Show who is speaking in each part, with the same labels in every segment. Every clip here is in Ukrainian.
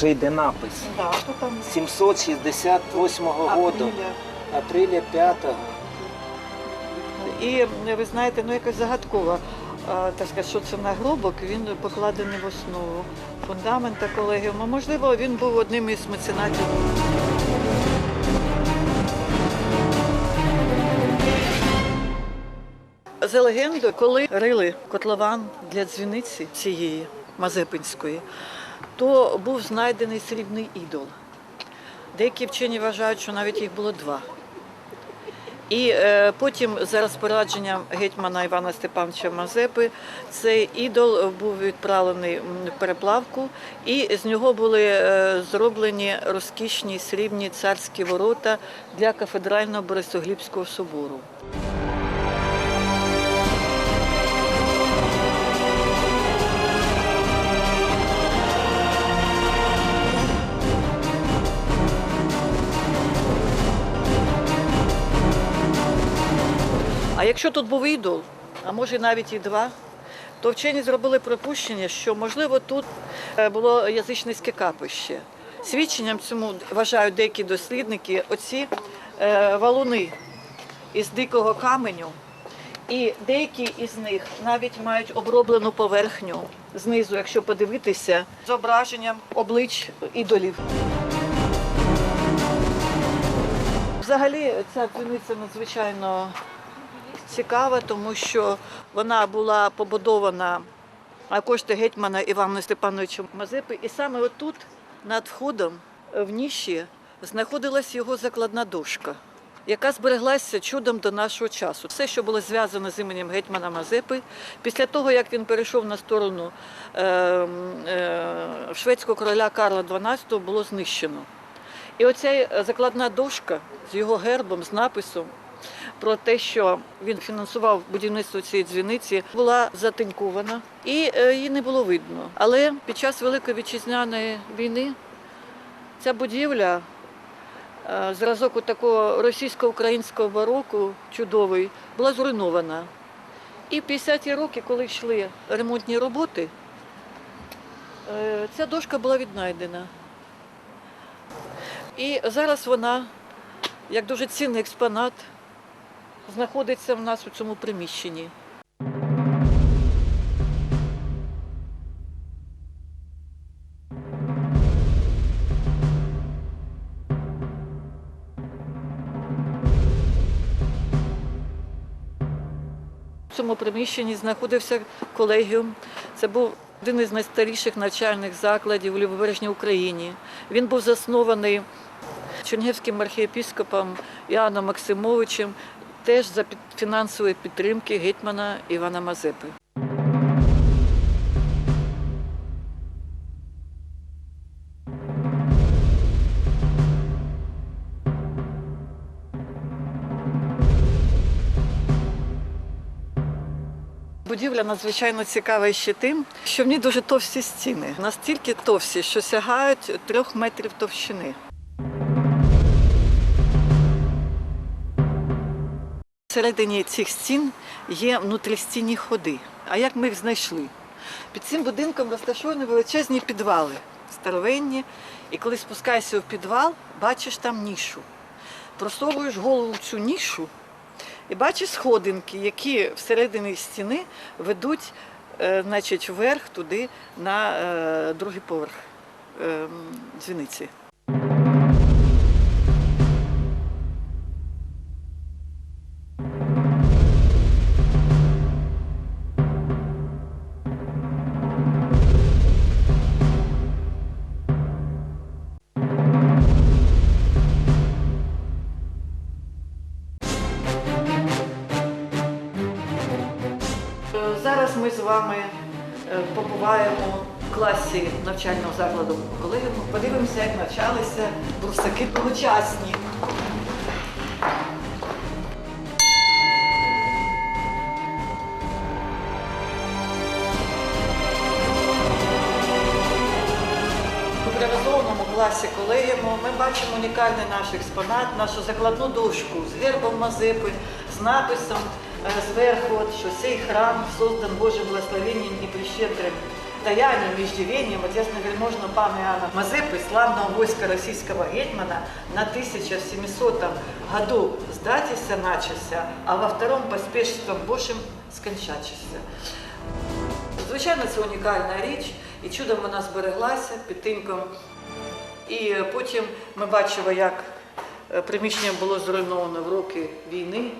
Speaker 1: вже йде напис.
Speaker 2: Да, то там
Speaker 1: 768 року,
Speaker 2: апреля.
Speaker 1: апреля 5
Speaker 2: І е, ви знаєте, ну якось загадково, так сказати, що це нагробок, він покладений в основу фундамента колегіуму. Можливо, він був одним із меценатів. За легендою, коли рили котлован для дзвіниці цієї Мазепинської, то був знайдений срібний ідол. Деякі вчені вважають, що навіть їх було два. І е, потім, за розпорядженням гетьмана Івана Степановича Мазепи, цей ідол був відправлений в переплавку, і з нього були е, зроблені розкішні срібні царські ворота для кафедрального Борисоглібського собору. А якщо тут був ідол, а може навіть і два, то вчені зробили припущення, що можливо тут е, було язичницьке капище. Свідченням цьому вважають деякі дослідники оці е, валуни із дикого каменю, і деякі із них навіть мають оброблену поверхню знизу, якщо подивитися, зображенням облич ідолів. Взагалі ця дзвіниця надзвичайно цікава, тому що вона була побудована на кошти гетьмана Івана Степановича Мазепи. І саме отут, над входом в ніші, знаходилась його закладна дошка, яка збереглася чудом до нашого часу. Все, що було зв'язано з іменем гетьмана Мазепи, після того, як він перейшов на сторону е, е, шведського короля Карла XII, було знищено. І оця закладна дошка з його гербом, з написом про те, що він фінансував будівництво цієї дзвіниці, була затинькована і е, її не було видно. Але під час Великої вітчизняної війни ця будівля, е, зразок такого російсько-українського бароку чудовий, була зруйнована. І в 50-ті роки, коли йшли ремонтні роботи, е, ця дошка була віднайдена. І зараз вона, як дуже цінний експонат, знаходиться в нас у цьому приміщенні. В цьому приміщенні знаходився колегіум. Це був один із найстаріших навчальних закладів у Лівобережній Україні. Він був заснований чернігівським архієпіскопом Іоанном Максимовичем, теж за фінансової підтримки гетьмана Івана Мазепи. Будівля надзвичайно цікава ще тим, що в ній дуже товсті стіни. Настільки товсті, що сягають трьох метрів товщини. Всередині цих стін є внутрістінні ходи. А як ми їх знайшли? Під цим будинком розташовані величезні підвали, старовинні. І коли спускаєшся в підвал, бачиш там нішу. Просовуєш голову в цю нішу і бачиш сходинки, які всередині стіни ведуть е, значить, вверх туди на е, другий поверх е, дзвіниці. Класі колегіуму ми бачимо унікальний наш експонат, нашу закладну дошку з гербом Мазепи, з написом е, зверху, що цей храм создан Божим благословенням і прищедрим Таянням і иждивением отесно-вельможного пана Иоанна Мазепы, славного войска российского гетмана, на 1700 году здатися начався, а во втором поспешством Божим скончатися. Звичайно, це унікальна річ, і чудом вона збереглася під тиньком. І потім ми бачимо, як е, приміщення було зруйновано в роки війни,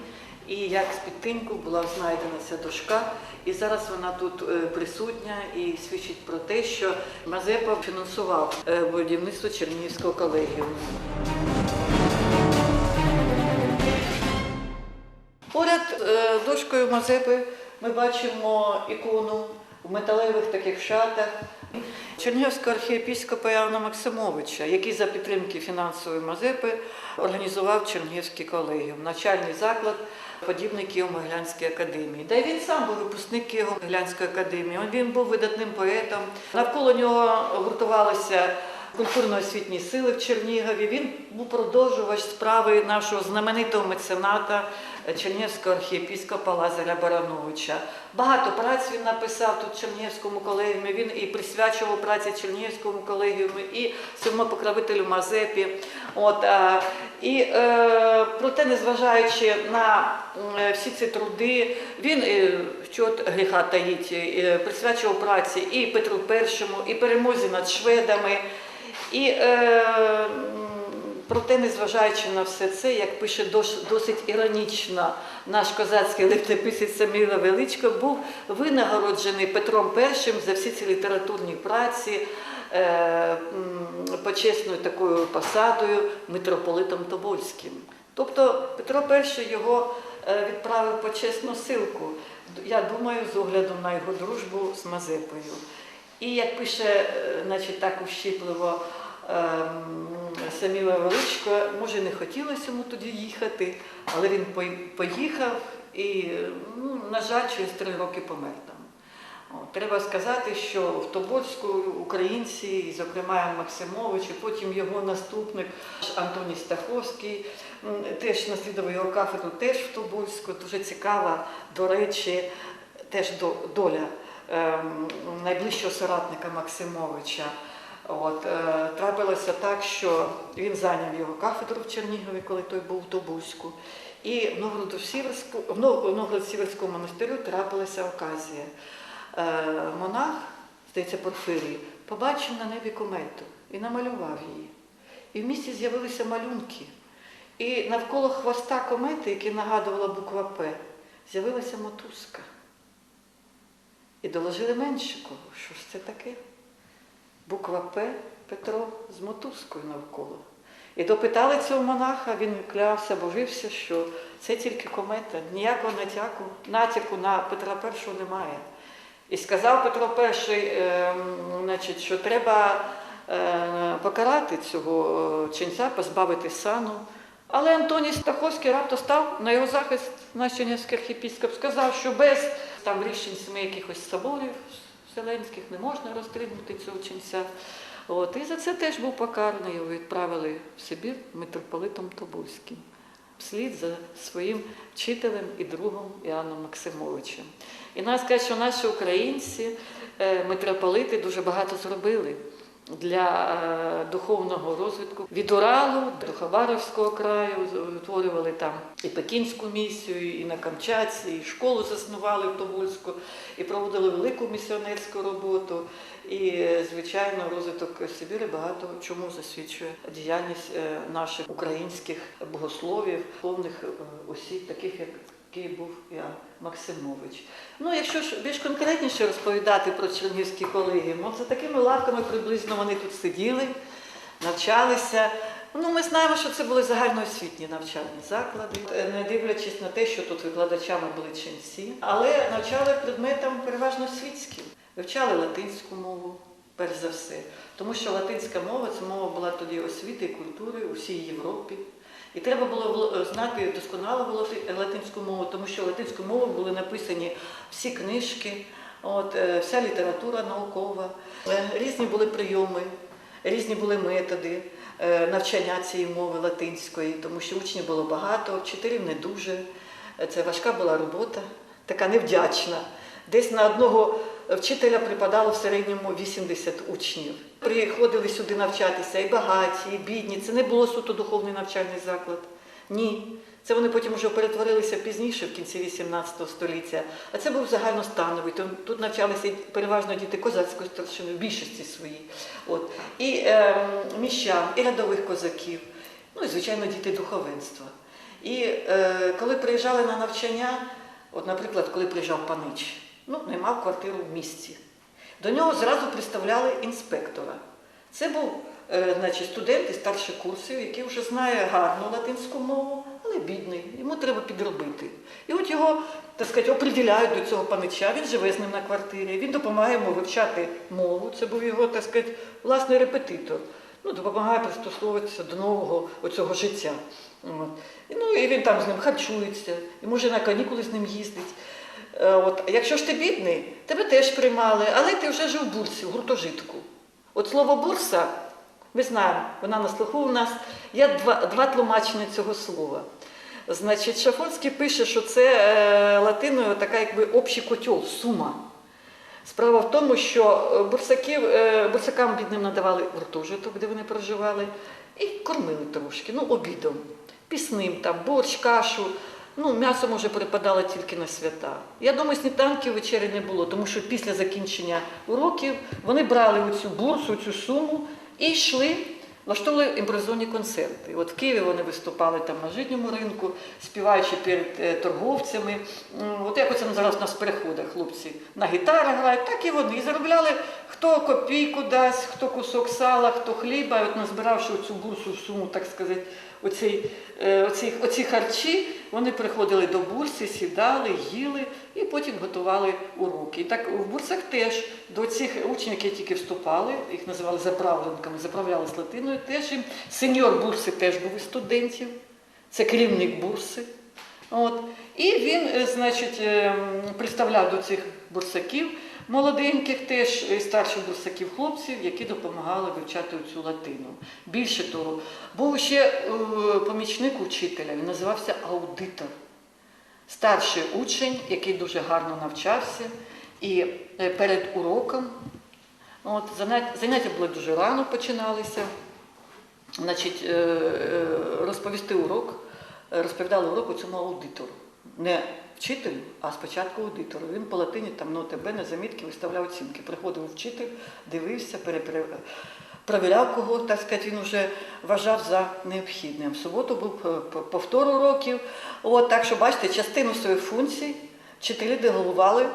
Speaker 2: і як з під тиньку була знайдена ця дошка. І зараз вона тут е, присутня і свідчить про те, що Мазепа фінансував е, будівництво Чернігівського колегіуму. Поряд дошкою Мазепи ми бачимо ікону в металевих таких шатах Чернігівського архієпіскопа Яна Максимовича, який за підтримки фінансової Мазепи організував Чернігівський колегіум, навчальний заклад, подібний Києво-Могилянській академії. Й він сам був випускник Києво-Могилянської академії. Він був видатним поетом. Навколо нього гуртувалися культурно-освітні сили в Чернігові. Він був продовжувач справи нашого знаменитого мецената е, Чернігівського архієпіскопа Лазаря Барановича. Багато праць він написав тут Чернігівському колегіумі. Він і присвячував праці Чернігівському колегіумі, і своєму покровителю Мазепі. От, а, і е, проте, незважаючи на е, всі ці труди, він е, що от гріха таїть, е, присвячував праці і Петру І, і перемозі над шведами. І е, проте, незважаючи на все це, як пише досить іронічно наш козацький летописець Саміла Величко, був винагороджений Петром І за всі ці літературні праці е, почесною такою посадою митрополитом Тобольським. Тобто Петро І його е, відправив почесну силку, я думаю, з огляду на його дружбу з Мазепою. І як пише, е, значить, так ущипливо ем, Саміла Величко, може не хотілося йому тоді їхати, але він поїхав і, ну, на жаль, через три роки помер Треба сказати, що в Тобольську українці, і, зокрема Максимович, і потім його наступник Антоній Стаховський, теж наслідував його кафедру теж в Тобольську. Дуже цікава, до речі, теж доля ем, найближчого соратника Максимовича. От, е, трапилося так, що він зайняв його кафедру в Чернігові, коли той був в Тобузьку. І в Новгород-Сіверському монастирю трапилася оказія. Е, Монах, здається, Порфирій, побачив на небі комету і намалював її. І в місті з'явилися малюнки. І навколо хвоста комети, який нагадувала буква П, з'явилася мотузка. І доложили Меншикову, що ж це таке? Буква П Петро з мотузкою навколо. І допитали цього монаха, він клявся, божився, що це тільки комета, ніякого натяку, натяку на Петра І немає. І сказав Петро І, е, значить, що треба е, покарати цього е, ченця, позбавити сану. Але Антоній Стаховський раптом став на його захист, наш архієпіскоп, сказав, що без там рішень семи якихось соборів вселенських не можна розстрибнути цього ченця. От, і за це теж був покараний, його відправили в Сибір митрополитом Тобузьким, вслід за своїм вчителем і другом Іоанном Максимовичем. І треба сказати, що наші українці, е, митрополити, дуже багато зробили для е, духовного розвитку. Від Уралу до Хабаровського краю утворювали там і Пекінську місію, і на Камчатці, і школу заснували в Тобольську, і проводили велику місіонерську роботу. І, е, звичайно, розвиток Сибіри багато чому засвідчує діяльність е, наших українських богословів, повних осіб, таких як який був Іоанн Максимович. Ну, якщо ж більш конкретніше розповідати про чернігівські колегії, ну, за такими лавками приблизно вони тут сиділи, навчалися. Ну, ми знаємо, що це були загальноосвітні навчальні заклади, Е, не дивлячись на те, що тут викладачами були ченці, але навчали предметам переважно світським. Вивчали латинську мову, перш за все, тому що латинська мова це мова була тоді освіти і культури у всій Європі. І треба було знати досконало лати- латинську мову, тому що латинською мовою були написані всі книжки, от, е, вся література наукова, Е, різні були прийоми, різні були методи е, навчання цієї мови латинської, тому що учнів було багато, вчителів не дуже. Е, Це важка була робота, така невдячна. Десь на одного вчителя припадало в середньому 80 учнів. Приходили сюди навчатися і багаті, і бідні. Це не було суто духовний навчальний заклад. Ні. Це вони потім вже перетворилися пізніше, в кінці 18 століття. А це був загальностановий. Тут- навчалися переважно діти козацької старшини, в більшості своїй. От. І е, міщан, і рядових козаків, ну і, звичайно, діти духовенства. І е, коли приїжджали на навчання, от, наприклад, коли приїжджав панич, ну, не мав квартиру в місті. До нього зразу представляли інспектора. Це був е, значить, студент із старших курсів, який вже знає гарну латинську мову, але бідний, йому треба підробити. І от його, так сказати, оприділяють до цього панича, він живе з ним на квартирі, він допомагає йому вивчати мову. Це був його, так сказати, власний репетитор. Ну, допомагає пристосовуватися до нового оцього життя. Ну, і він там з ним харчується, і може на канікули з ним їздить. Е, От. Якщо ж ти бідний, тебе теж приймали, але ти вже жив в бурсі, в гуртожитку. От слово бурса, ми знаємо, вона на слуху у нас, є два, два тлумачення цього слова. Значить, Шафонський пише, що це е, латиною така якби общий котел, сума. Справа в тому, що е, бурсаків, е, бурсакам бідним надавали гуртожиток, де вони проживали, і кормили трошки, ну, обідом, пісним, там, борщ, кашу. Ну, м'ясо, може, припадало тільки на свята. Я думаю, сніданків вечері не було, тому що після закінчення уроків вони брали оцю бурсу, цю суму і йшли, влаштовували імпровізовані концерти. От в Києві вони виступали там на житньому ринку, співаючи перед е, торговцями. От як оце зараз у нас в переходах хлопці на гітарах грають, так і вони. І заробляли хто копійку дасть, хто кусок сала, хто хліба. І от назбиравши цю бурсу в суму, так сказати, оці, е, оці, оці харчі, вони приходили до бурси, сідали, їли і потім готували уроки. І так в бурсах теж до цих учнів, які тільки вступали, їх називали заправленками, заправляли з латиною, теж їм сеньор бурси теж був із студентів, це керівник бурси. От. І він, е, значить, ем, представляв до цих бурсаків молоденьких, теж старших бурсаків хлопців, які допомагали вивчати цю латину. Більше того, був ще е, помічник учителя, він називався аудитор. Старший учень, який дуже гарно навчався, і е, перед уроком, от, заняття, були дуже рано починалися. Значить, е, е, розповісти урок, розповідали урок цьому аудитору. Не вчителю, а спочатку аудитору. Він по латині там ну, тебе на замітки виставляв оцінки. Приходив вчитель, дивився, перепри- перевіряв кого, так сказати, він вже вважав за необхідним. В суботу був е, повтор уроків. От, так що, бачите, частину своїх функцій вчителі делегували е,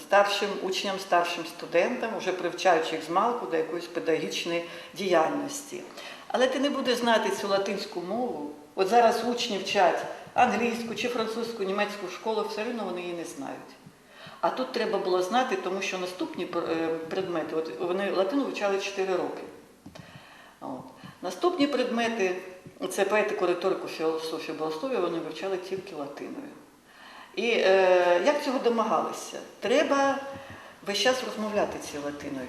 Speaker 2: старшим учням, старшим студентам, вже привчаючи їх з малку до якоїсь педагогічної діяльності. Але ти не будеш знати цю латинську мову. От зараз учні вчать англійську чи французьку, німецьку школу, все одно вони її не знають. А тут треба було знати, тому що наступні е, предмети, от вони латину вивчали 4 роки. От. Наступні предмети це поетику, риторику, філософію, богослов'я, вони вивчали тільки латиною. І е, як цього домагалися? Треба весь час розмовляти цією латиною.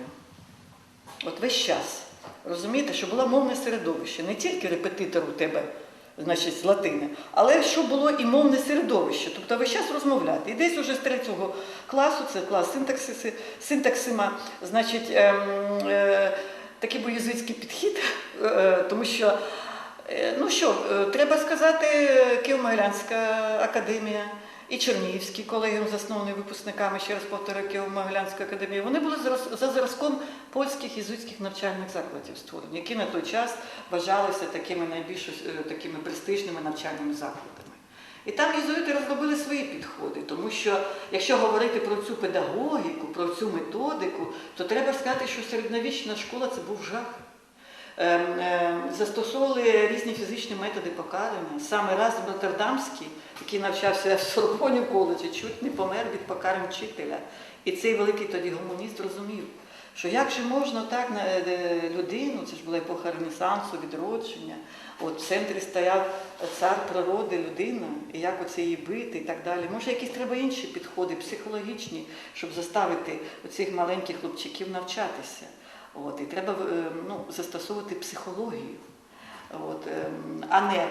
Speaker 2: От весь час. Розумієте, що було мовне середовище, не тільки репетитор у тебе, значить, з латини, але що було і мовне середовище, тобто весь час розмовляти. І десь уже з третього класу, це клас синтаксиси, синтаксима, значить, ем, е, такий був підхід, е, тому що, е, ну що, е, треба сказати, Києво-Могилянська академія. І Чернігівський колегіум, заснований випускниками, ще раз повторюю, Києво-Могилянської академії, вони були за зразком польських єзуїтських навчальних закладів створені, які на той час вважалися такими найбільш е, такими престижними навчальними закладами. І там єзуїти розробили свої підходи, тому що якщо говорити про цю педагогіку, про цю методику, то треба сказати, що середньовічна школа це був жах. Ем, ем, Застосовували різні фізичні методи покарання. Саме раз Роттердамський, який навчався в Сорбоні коледжі, чуть не помер від покарань вчителя. І цей великий тоді гуманіст розумів, що як же можна так на е, людину, це ж була епоха Ренесансу, відродження, от в центрі стояв цар природи, людина, і як оце її бити і так далі. Може, якісь треба інші підходи, психологічні, щоб заставити оцих маленьких хлопчиків навчатися. От, і треба е, ну, застосовувати психологію. От, ем, а не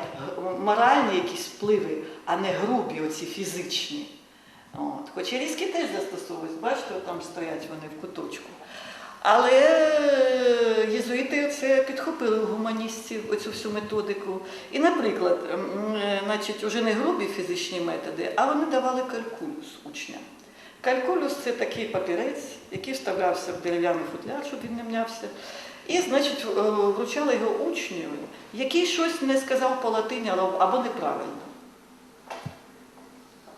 Speaker 2: моральні якісь впливи, а не грубі, оці фізичні. От. Хоч і різки теж застосовують, бачите, там стоять вони в куточку. Але е, єзуїти це підхопили у гуманістів оцю всю методику. І, наприклад, е, значить, уже не грубі фізичні методи, а вони давали калькулюс учням. Калькулюс це такий папірець, який вставлявся в дерев'яний футляр, щоб він не мнявся. І, значить, е, вручали його учню, який щось не сказав по латині або- неправильно.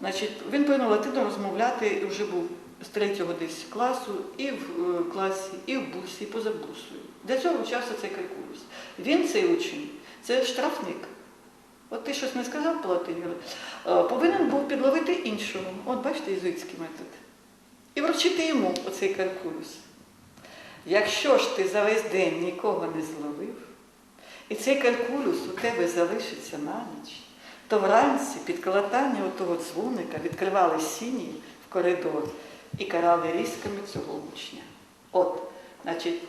Speaker 2: Значить, він повинен латино розмовляти вже був з третього десь класу, і в е, класі, і в бурсі, і поза бурсою. Для цього вчався цей калькулюс. Він, цей учень, це штрафник. От ти щось не сказав по латині, е, повинен був підловити іншого. От бачите, єзуїтський метод. І вручити йому оцей калькулюс. Якщо ж ти за весь день нікого не зловив, і цей калькулюс у тебе залишиться на ніч, то вранці під колотання отого дзвоника відкривали сіні в коридор і карали різками цього учня. От, значить,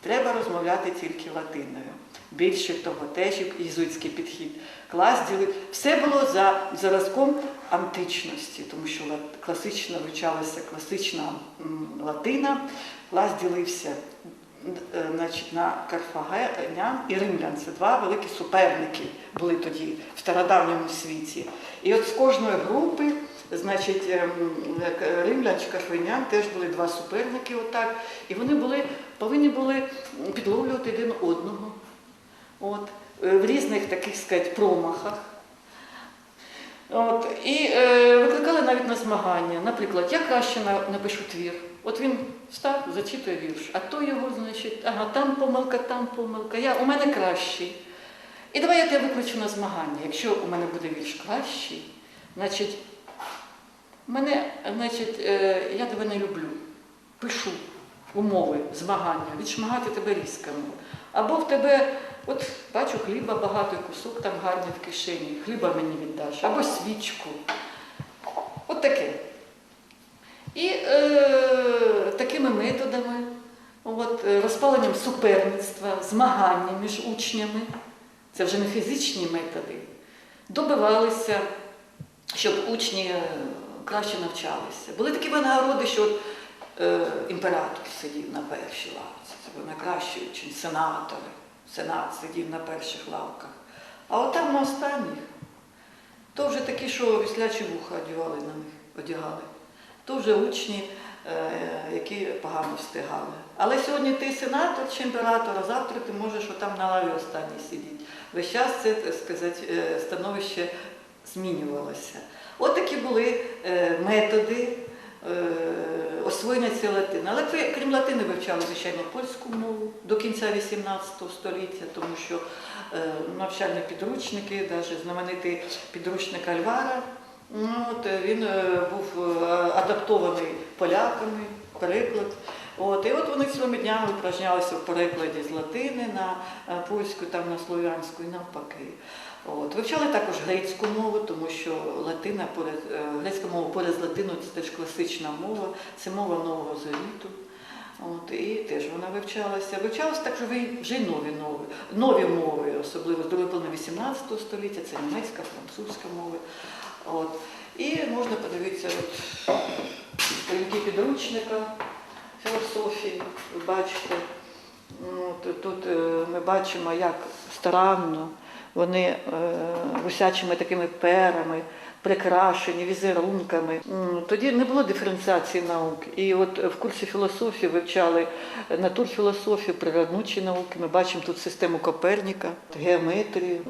Speaker 2: треба розмовляти тільки латиною. Більше того, теж єзуїтський підхід. Клас. Все було за зразком античності, тому що класично вивчалася класична латина. Клас ділився е, значить, на карфагенян і римлян. Це два великі суперники були тоді в стародавньому світі. І от з кожної групи, значить, ем, е, римлян чи карфагенян теж були два суперники, отак, і вони були, повинні були підловлювати один одного. От, е, в різних таких сказати, промахах. От, і е, викликали навіть на змагання. Наприклад, я краще напишу твір. От він став, зачитує вірш, а то його, значить, ага, там помилка, там помилка, я, у мене кращий. І давай я тебе викличу на змагання. Якщо у мене буде вірш кращий, значить, мене, значить, е, я тебе не люблю. Пишу умови змагання, відшмагати тебе різками. Або в тебе, от бачу, хліба багато, кусок там гарний в кишені, хліба мені віддаш, або свічку. От таке. І е, такими методами, от, е, розпаленням суперництва, змагання між учнями, це вже не фізичні методи, добивалися, щоб учні е, краще навчалися. Були такі винагороди, що от, е, імператор сидів на першій лавці, це був найкращий учень, сенатори. Сенат сидів на перших лавках. А от там на останніх, то вже такі, що віслячі вуха одягали на них, одягали. То вже учні, е, які погано встигали. Але сьогодні ти сенатор чи імператор, а завтра ти можеш отам на лаві останній сидіти. Весь час це, сказати, е, становище змінювалося. От такі були е, методи освоєння цієї латини. Але крім латини вивчали, звичайно, польську мову до кінця 18 століття, тому що е, навчальні підручники, навіть знаменитий підручник Альвара, ну, от, е, він е, був адаптований поляками, переклад. От, і от вони цілими днями упражнялися в перекладі з латини на е, польську, там на слов'янську і навпаки. От. Вивчали також грецьку мову, тому що латина поряд, е, грецька мова поряд з латиною це теж класична мова, це мова Нового Завіту. От, і теж вона вивчалася. Вивчалися також вже й- нові, нові, нові мови, особливо з другої половини 18 століття, це німецька, французька мови. От. І можна подивитися от, підручника філософії, ви бачите. Ну, Тут, тут е, ми бачимо, як старанно вони е, гусячими такими перами, прикрашені візерунками. Тоді не було диференціації наук. І от в курсі філософії вивчали натурфілософію, природничі науки. Ми бачимо тут систему Коперніка, геометрію, е,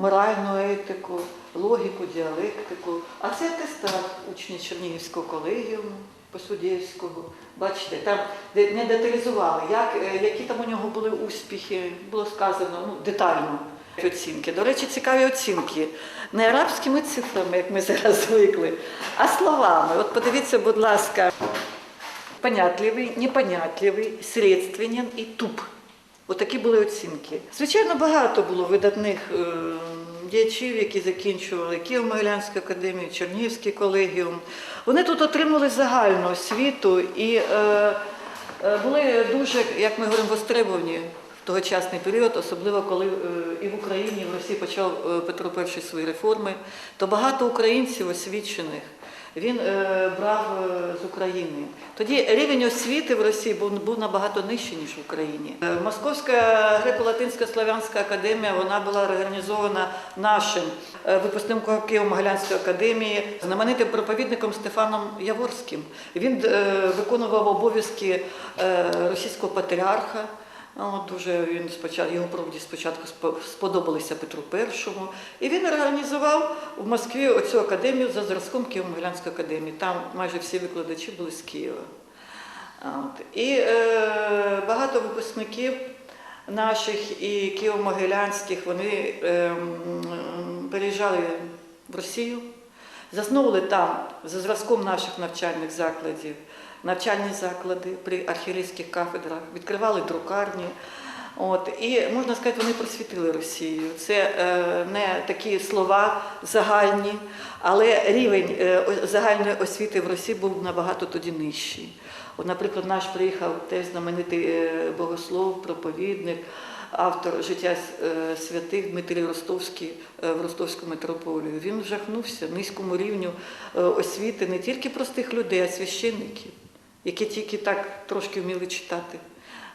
Speaker 2: моральну етику, логіку, діалектику. А це атестат учнів Чернігівського колегіуму. Посудєвського. Бачите, там не деталізували, як, е, які там у нього були успіхи, було сказано ну, детально оцінки. До речі, цікаві оцінки. Не арабськими цифрами, як ми зараз звикли, а словами. От подивіться, будь ласка, понятливий, непонятливий, средственен і туп. Отакі були оцінки. Звичайно, багато було видатних е, діячів, які закінчували Києво-Могилянську академію, Чернігівський колегіум. Вони тут отримали загальну освіту і е, е, були дуже, як ми говоримо, востребовані в тогочасний період, особливо коли е, і в Україні, і в Росії почав е, Петро І свої реформи, то багато українців освічених він е, брав е, з України. Тоді рівень освіти в Росії був, набагато нижчий, ніж в Україні. Е, Московська греко-латинська славянська академія вона була організована нашим випускником Києво-Могилянської академії, знаменитим проповідником Стефаном Яворським. Він виконував обов'язки російського патріарха. От, дуже він спочатку його проводі спочатку сподобалися Петру І. І він організував в Москві оцю академію за зразком Києво-Могилянської академії. Там майже всі викладачі були з Києва. От. І е, багато випускників наших і Києво-Могилянських вони е, м, переїжджали в Росію, засновували там за зразком наших навчальних закладів навчальні заклади при архієрейських кафедрах, відкривали друкарні. От, і можна сказати, вони просвітили Росію. Це е, не такі слова загальні, але рівень е, загальної освіти в Росії був набагато тоді нижчий. От, наприклад, наш приїхав теж знаменитий е, богослов, проповідник, автор життя е, святих Дмитрій Ростовський е, в Ростовську митрополію. Він вжахнувся низькому рівню освіти не тільки простих людей, а священників, які тільки так трошки вміли читати.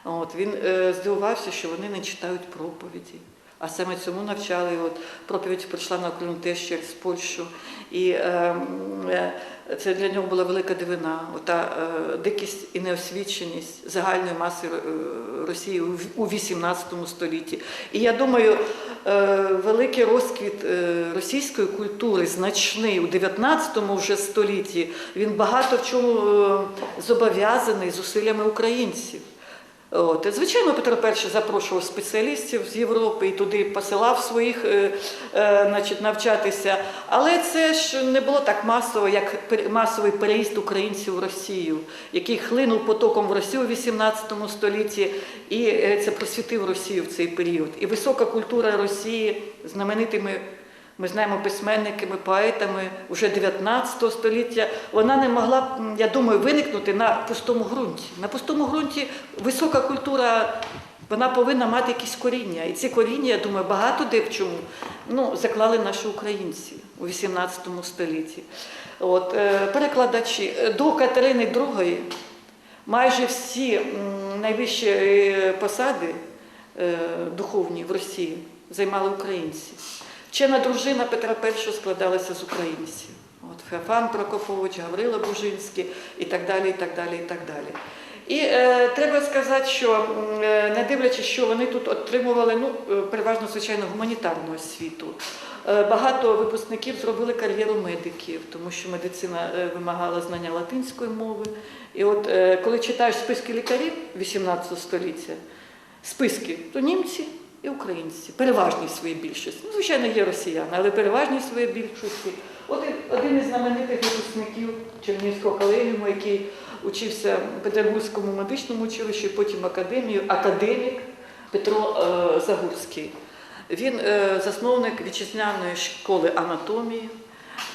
Speaker 2: От, він е, здивувався, що вони не читають проповіді. А саме цьому навчали. От, проповідь прийшла на Україну теж через Польщу. І е, е, це для нього була велика дивина. Ота е, дикість і неосвіченість загальної маси е, Росії у 18 столітті. І я думаю, е, великий розквіт е, російської культури, значний у 19 вже столітті, він багато в чому е, зобов'язаний зусиллями українців. От. Звичайно, Петро І запрошував спеціалістів з Європи і туди посилав своїх е, е, значить, навчатися. Але це ж не було так масово, як масовий переїзд українців в Росію, який хлинув потоком в Росію у 18 столітті, і е, це просвітив Росію в цей період. І висока культура Росії знаменитими. Ми знаємо письменниками, поетами уже 19 століття. Вона не могла, я думаю, виникнути на пустому ґрунті. На пустому ґрунті висока культура, вона повинна мати якісь коріння. І ці коріння, я думаю, багато де в чому ну, заклали наші українці у 18 столітті. От, е, перекладачі Е, до Катерини II майже всі найвищі е, посади духовні в Росії займали українці. Вчена дружина Петра І складалася з українців. От Феофан Прокопович, Гаврила Бужинський і так далі, і так далі, і так далі. І е, треба сказати, що е, не дивлячись, що вони тут отримували, ну, е, переважно, звичайно, гуманітарну освіту. Е, Багато випускників зробили кар'єру медиків, тому що медицина е, вимагала знання латинської мови. І от е, коли читаєш списки лікарів 18 століття, списки, то німці і українці, переважні в своїй більшості. Ну, звичайно, є росіяни, але переважні в своїй більшості. От один із знаменитих випускників Чернігівського колегіуму, який учився в Петербурзькому медичному училищі, потім академію, академік Петро е, Загурський. Він е, засновник вітчизняної школи анатомії,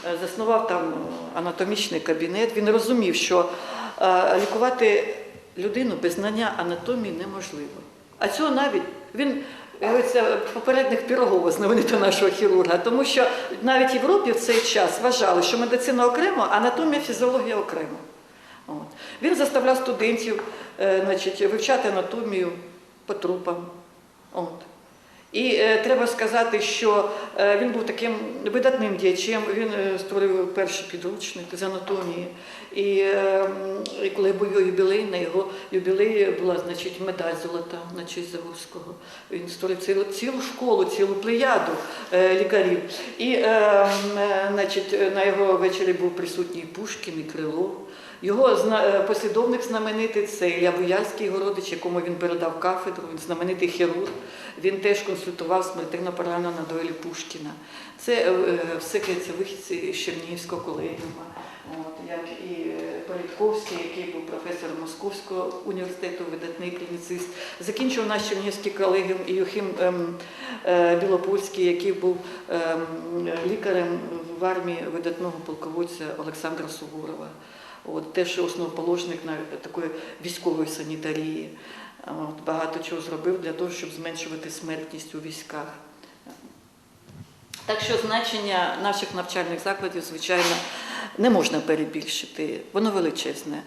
Speaker 2: е, заснував там анатомічний кабінет. Він розумів, що лікувати людину без знання анатомії неможливо. А цього навіть він говориться, попередник Пірогова, знаменитого нашого хірурга, тому що навіть в Європі в цей час вважали, що медицина окремо, анатомія, фізіологія окремо. От. Він заставляв студентів е, значить, вивчати анатомію по трупам. От. І е, треба сказати, що е, він був таким видатним діячем. Він е, створив перший підручник з анатомії. І, е, і коли був юбілей, на його юбілеї була значить, медаль золота на честь Загурського. Він створив цілу, цілу школу, цілу плеяду е, лікарів. І е, е, значить, на його вечорі був присутній Пушкін, і Крилов. Його е, послідовник знаменитий це Ілля Буяльський, його якому він передав кафедру, він знаменитий хірург. Він теж консультував смертельно пораненого на дуелі Пушкіна. Це е, е, все це вихідці з Чернігівського колегіума. От, як і е, Політковський, який був професором Московського університету, видатний клініцист. Закінчив наш Чернігівський колегіум і Юхим ем, е, Білопольський, який був ем, лікарем в армії видатного полководця Олександра Суворова. От, теж основоположник навіть такої військової санітарії. От, багато чого зробив для того, щоб зменшувати смертність у військах. Так що значення наших навчальних закладів, звичайно, не можна перебільшити, воно величезне.